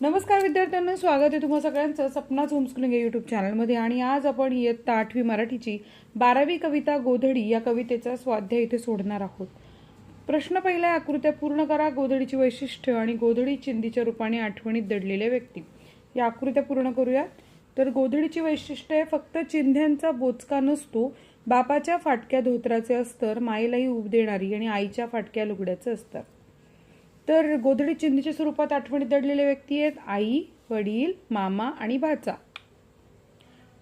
नमस्कार विद्यार्थ्यांना स्वागत आहे तुम्हा सगळ्यांचं सपनाच होमस्कुलिंग या यूट्यूब चॅनलमध्ये आणि आज आपण इयत्ता आठवी मराठीची बारावी कविता गोधडी या कवितेचा स्वाध्याय इथे सोडणार आहोत. प्रश्न पहिला आकृत्या पूर्ण करा गोधडीची वैशिष्ट्य आणि गोधडी चिंधीच्या रूपाने आठवणीत दडलेल्या व्यक्ती. या आकृत्या पूर्ण करूया तर गोधडीची वैशिष्ट्य फक्त चिंध्यांचा बोचका नसतो बापाच्या फाटक्या धोत्राचे अस्तर मायेलाही उब देणारी आणि आईच्या फाटक्या लुगड्याचं अस्तर. तर गोधडी चिंधीच्या स्वरूपात आठवणीत दडलेल्या व्यक्ती आहेत आई वडील मामा आणि भाचा.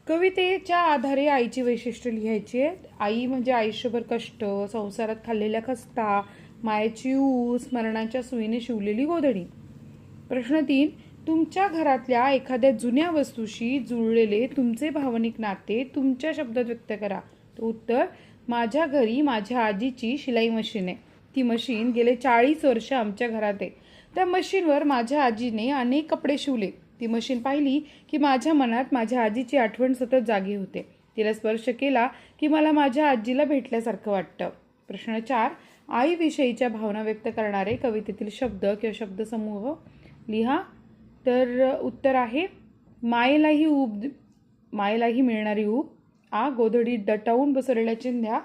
कवितेच्या आधारे आईची वैशिष्ट्य लिहायची आहेत. आई म्हणजे आयुष्यभर कष्ट संसारात खाल्लेल्या खस्ता मायेची ऊस मरणाच्या सुईने शिवलेली गोधडी. प्रश्न तीन तुमच्या घरातल्या एखाद्या जुन्या वस्तूशी जुळलेले तुमचे भावनिक नाते तुमच्या शब्दात व्यक्त करा. उत्तर माझ्या घरी माझ्या आजीची शिलाई मशीन आहे. ती मशीन गेले चाळीस वर्ष आमच्या घरात आहे. त्या मशीनवर माझ्या आजीने अनेक कपडे शिवले. ती मशीन पाहिली की माझ्या मनात माझ्या आजीची आठवण सतत जागी होते. तिला स्पर्श केला की मला माझ्या आजीला भेटल्यासारखं वाटतं. प्रश्न चार आईविषयीच्या भावना व्यक्त करणारे कवितेतील शब्द किंवा शब्दसमूह लिहा. तर उत्तर आहे मायेलाही ऊब मायेलाही मिळणारी ऊब. आ गोधडी दटावून बसवलेल्या चिंध्या.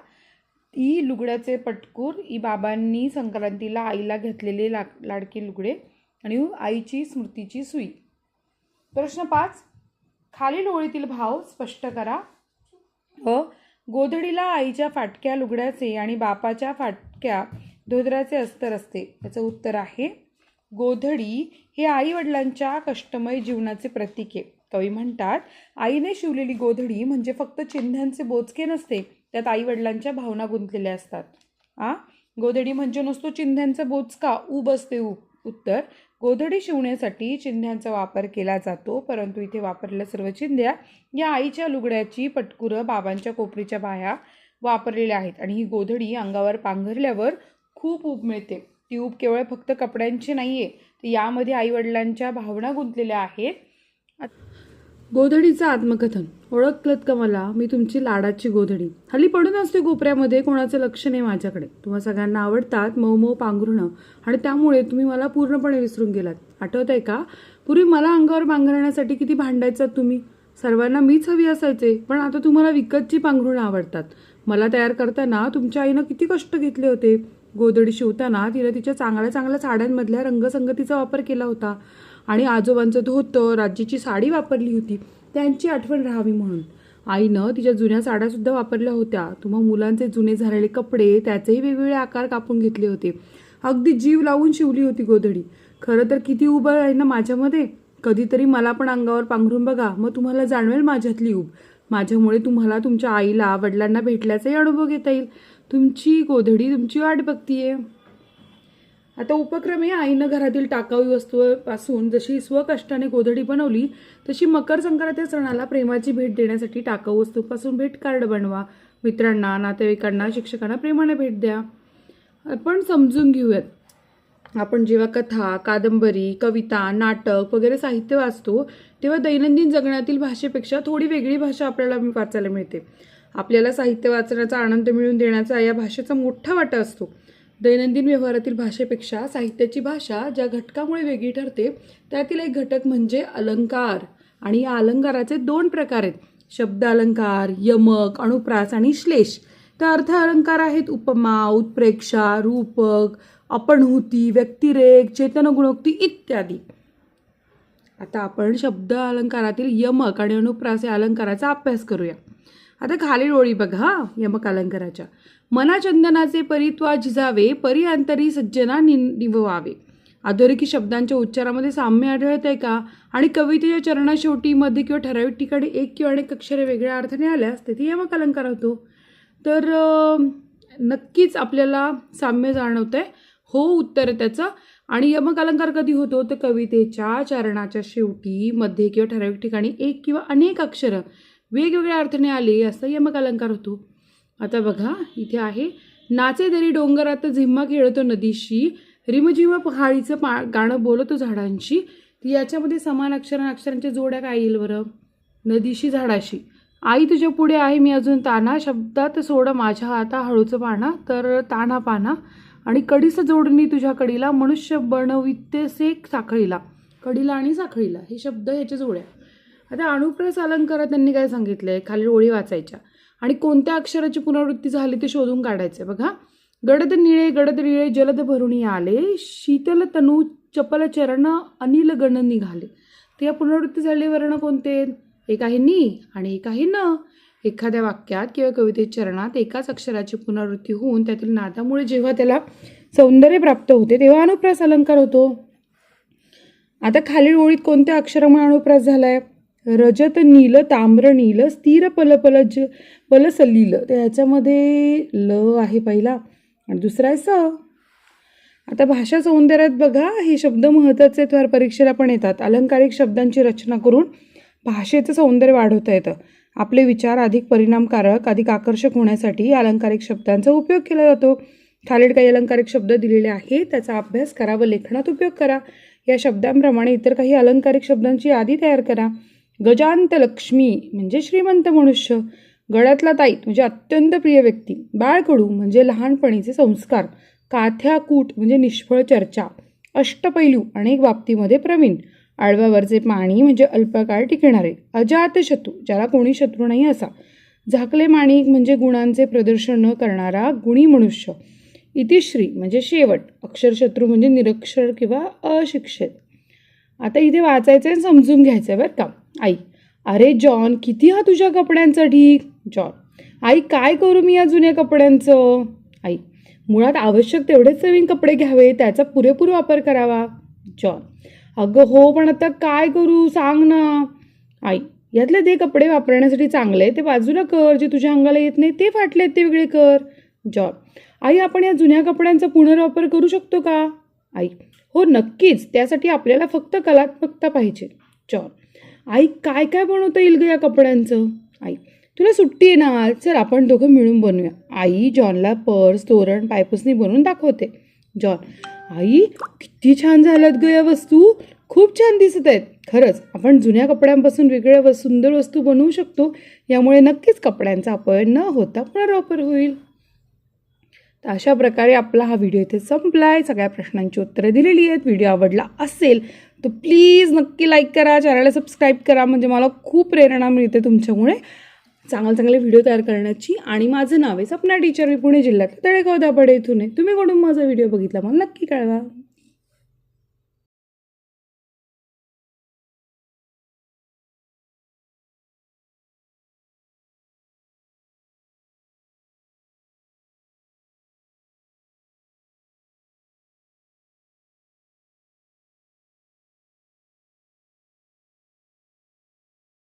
ती लुगड्याचे पटकूर ई बाबांनी संक्रांतीला आईला घेतलेले ला लाडके लुगडे आणि आईची स्मृतीची सुई. प्रश्न पाच. खालील ओळीतील भाव स्पष्ट करा. अ. गोधडीला आईच्या फाटक्या लुगड्याचे आणि बापाच्या फाटक्या धोदराचे अस्तर असते. याचं उत्तर आहे गोधडी हे आई वडिलांच्या कष्टमय जीवनाचे प्रतीक आहे. कवी म्हणतात आईने शिवलेली गोधडी म्हणजे फक्त चिन्हांचे बोचके नसते त्यात आई वडिलांच्या भावना गुंतलेल्या असतात. आ? गोधडी म्हणजे नसतो बोच बोचका ऊब असते ऊब. उत्तर गोधडी शिवण्यासाठी चिन्ह्यांचा वापर केला जातो परंतु इथे वापरलेल्या सर्व चिंध्या या आईच्या लुगड्याची पटकुरं बाबांच्या कोपरीच्या बाया वापरलेल्या आहेत आणि ही गोधडी अंगावर पांघरल्यावर खूप ऊब मिळते. ती ऊब केवळ फक्त कपड्यांची नाही आहे तर यामध्ये आईवडिलांच्या भावना गुंतलेल्या आहेत. गोधडीचं आत्मकथन. ओळखलत का मला? मी तुमची लाडाची गोधडी. हल्ली पडून असते कोपऱ्यामध्ये कोणाचं लक्ष नाही माझ्याकडे. तुम्हा सगळ्यांना आवडतात मऊ मऊ पांघरुणं. आणि त्यामुळे तुम्ही मला पूर्णपणे विसरून गेलात. आठवत आहे का? पूर्वी मला अंगावर पांघरण्यासाठी किती भांडायचात तुम्ही? सर्वांना मीच हवी असायचे पण आता तुम्हाला विकतची पांघरुणं आवडतात. मला तयार करताना तुमच्या आईनं किती कष्ट घेतले होते. गोधडी शिवताना तिनं तिच्या चांगल्या चांगल्या साड्यांमधल्या रंगसंगतीचा वापर केला होता. आणि आजोबांचं धोतर राज्याची साडी वापरली होती. त्यांची आठवण राहावी म्हणून. आईनं तिच्या जुन्या साड्यासुद्धा वापरल्या होत्या. तुम्हा मुलांचे जुने झालेले कपडे त्याचेही वेगवेगळे आकार कापून घेतले होते. अगदी जीव लावून शिवली होती गोधडी. खरं तर किती उभं आहे ना माझ्यामध्ये? कधीतरी मला पण अंगावर पांघरून बघा. मग तुम्हाला जाणवेल माझ्यातली ऊब. माझ्यामुळे तुम्हाला तुमच्या आईला वडिलांना भेटल्याचाही अनुभव घेता येईल. तुमची गोधडी तुमची वाट बघतीये. आता उपक्रम हे आईनं घरातील टाकाऊ वस्तूपासून जशी स्वकष्टाने गोधडी बनवली तशी मकर संक्रांती सणाला प्रेमाची भेट देण्यासाठी टाकाऊ वस्तूपासून भेट कार्ड बनवा. मित्रांना नातेवाईकांना शिक्षकांना प्रेमाने भेट द्या. आपण समजून घेऊयात. आपण जेव्हा कथा कादंबरी कविता नाटक वगैरे साहित्य वाचतो तेव्हा दैनंदिन जगण्यातील भाषेपेक्षा थोडी वेगळी भाषा आपल्याला वाचायला मिळते. आपल्याला साहित्य वाचण्याचा आनंद मिळवून देण्याचा या भाषेचा मोठा वाटा असतो. दैनंदिन व्यवहारातील भाषेपेक्षा साहित्याची भाषा ज्या घटकामुळे वेगळी ठरते त्यातील एक घटक म्हणजे अलंकार. आणि या अलंकाराचे दोन प्रकार आहेत. शब्द अलंकार यमक अनुप्रास आणि श्लेष. तर अर्थ अलंकार आहेत उपमा उत्प्रेक्षा रूपक अपणहुती व्यक्तिरेख चेतनगुणोक्ती इत्यादी. आता आपण शब्द अलंकारातील यमक आणि अनुप्रास या अलंकाराचा अभ्यास करूया. आता खालील ओळी बघा हा यमक अलंकाराच्या मनाचंदनाचे परित्वा झिजावे परिअंतरी सज्जना नि निभवावे अधोरेखी शब्दांच्या उच्चारामध्ये साम्य आढळत आहे का? आणि कवितेच्या चरणा शेवटीमध्ये किंवा ठराविक ठिकाणी एक किंवा अनेक अक्षरे वेगळ्या अर्थाने आल्यास तेथे यमक अलंकार होतो. तर नक्कीच आपल्याला साम्य जाणवतं आहे हो उत्तर त्याचं. आणि यमक अलंकार कधी होतो? तर कवितेच्या चरणाच्या शेवटी मध्ये किंवा ठराविक ठिकाणी एक किंवा अनेक अक्षरं. वेगवेगळ्या अर्थाने आली असं यमक अलंकार होतो. आता बघा इथे आहे. नाचे दरी डोंगरात झिम्मा खेळतो नदीशी. रिमझिम पहाडीचं पा गाणं बोलतो झाडांशी. ती याच्यामध्ये समान अक्षर अक्षरांच्या जोड्या काय येईल बरं? नदीशी झाडाशी. आई तुझ्या पुढे आहे मी अजून ताना. शब्दात सोड माझ्या हाता हळूचं पाना. तर ताना पाना. आणि कडीचं जोडणी तुझ्या कडीला. मनुष्य बनवित्यसे साखळीला. कडीला आणि साखळीला. हे शब्द ह्याच्या जोड्या. आता अणुप्रस अलंकारात त्यांनी काय सांगितलं आहे खाली ओळी वाचायच्या. आणि कोणत्या अक्षराची पुनरावृत्ती झाली ते शोधून काढायचं बघा. गडद निळे गडद निळे जलद भरुणी आले. शीतल तनू चपल चरण अनिल गण निघाले. तर या पुनरावृत्ती झाले वर्ण कोणते? एक आहे नी आणि एक आहे न एखाद्या वाक्यात किंवा कवितेच्या चरणात एकाच अक्षराची पुनरावृत्ती होऊन त्यातील नादामुळे जेव्हा त्याला सौंदर्य प्राप्त होते तेव्हा अनुप्रास अलंकार होतो. आता खालील ओळीत कोणत्या अक्षरामुळे अनुप्रास झालाय? रजत नील ताम्र नील स्थिर पल पल ज पल सलील. तर ह्याच्यामध्ये ल आहे पहिला. आणि दुसरा आहे स. आता भाषा सौंदर्यात बघा हे शब्द महत्त्वाचे आहेत, परीक्षेला पण येतात. अलंकारिक शब्दांची रचना करून भाषेचं सौंदर्य वाढवता येतं. आपले विचार अधिक परिणामकारक अधिक आकर्षक होण्यासाठी अलंकारिक शब्दांचा उपयोग केला जातो. खालील काही अलंकारिक शब्द दिलेले आहेत त्याचा अभ्यास करा व लेखनात उपयोग करा. या शब्दांप्रमाणे इतर काही अलंकारिक शब्दांची यादी तयार करा. गजांत लक्ष्मी म्हणजे श्रीमंत मनुष्य. गळ्यातला ताईत म्हणजे अत्यंत प्रिय व्यक्ती. बाळकडू म्हणजे लहानपणीचे संस्कार. काथ्याकूट म्हणजे निष्फळ चर्चा. अष्टपैलू अनेक बाबतीमध्ये प्रवीण. आळव्यावरचे पाणी म्हणजे अल्पकाळ टिकणारे. अजात शत्रू ज्याला कोणी शत्रू नाही असा. झाकले माणिक म्हणजे गुणांचे प्रदर्शन न करणारा गुणी मनुष्य. इतिश्री म्हणजे शेवट. अक्षरशत्रू म्हणजे निरक्षर किंवा अशिक्षित. आता इथे वाचायचं आहे समजून घ्यायचं आहे बरं का. आई अरे जॉन किती हा तुझ्या कपड्यांचा ढीक जॉन आई काय करू मी या जुन्या कपड्यांचं? आई मुळात आवश्यक तेवढेच नवीन कपडे घ्यावे त्याचा पुरेपूर वापर करावा. जॉन अगं हो पण आता काय करू सांग ना. आई यातले ते कपडे वापरण्यासाठी चांगले ते बाजूला कर जे तुझ्या अंगाला येत नाही ते फाटले आहेत ते वेगळे कर. जॉन आई आपण या जुन्या कपड्यांचा पुनर्वापर करू शकतो का? आई हो नक्कीच त्यासाठी आपल्याला फक्त कलात्मकता पाहिजे. जॉन आई काय काय बनवता येईल ग या कपड्यांचं? आई तुला सुट्टी आहे ना चल आपण दोघं मिळून बनवूया. आई जॉनला पर्स तोरण पायपुसणी बनवून दाखवते. जॉन आई किती छान झाल्यात ग या वस्तू. खूप छान दिसत आहेत. खरंच आपण जुन्या कपड्यांपासून वेगळ्या व सुंदर वस्तू बनवू शकतो. यामुळे नक्कीच कपड्यांचा अपयन न होता पुनर्वापर होईल. तर अशा प्रकारे आपला हा व्हिडिओ इथे संपला आहे सगळ्या प्रश्नांची उत्तरं दिलेली आहेत. व्हिडिओ आवडला असेल तर प्लीज नक्की लाईक करा. चॅनलला सबस्क्राईब करा. म्हणजे मला खूप प्रेरणा मिळते तुमच्यामुळे. चांगले चांगले व्हिडिओ तयार करण्याची. आणि माझं नाव आहे सपना टीचर मी पुणे जिल्ह्यात तळेगाव दाभाडे इथून आहे. तुम्ही कोणून माझा व्हिडिओ बघितला? मला नक्की कळवा.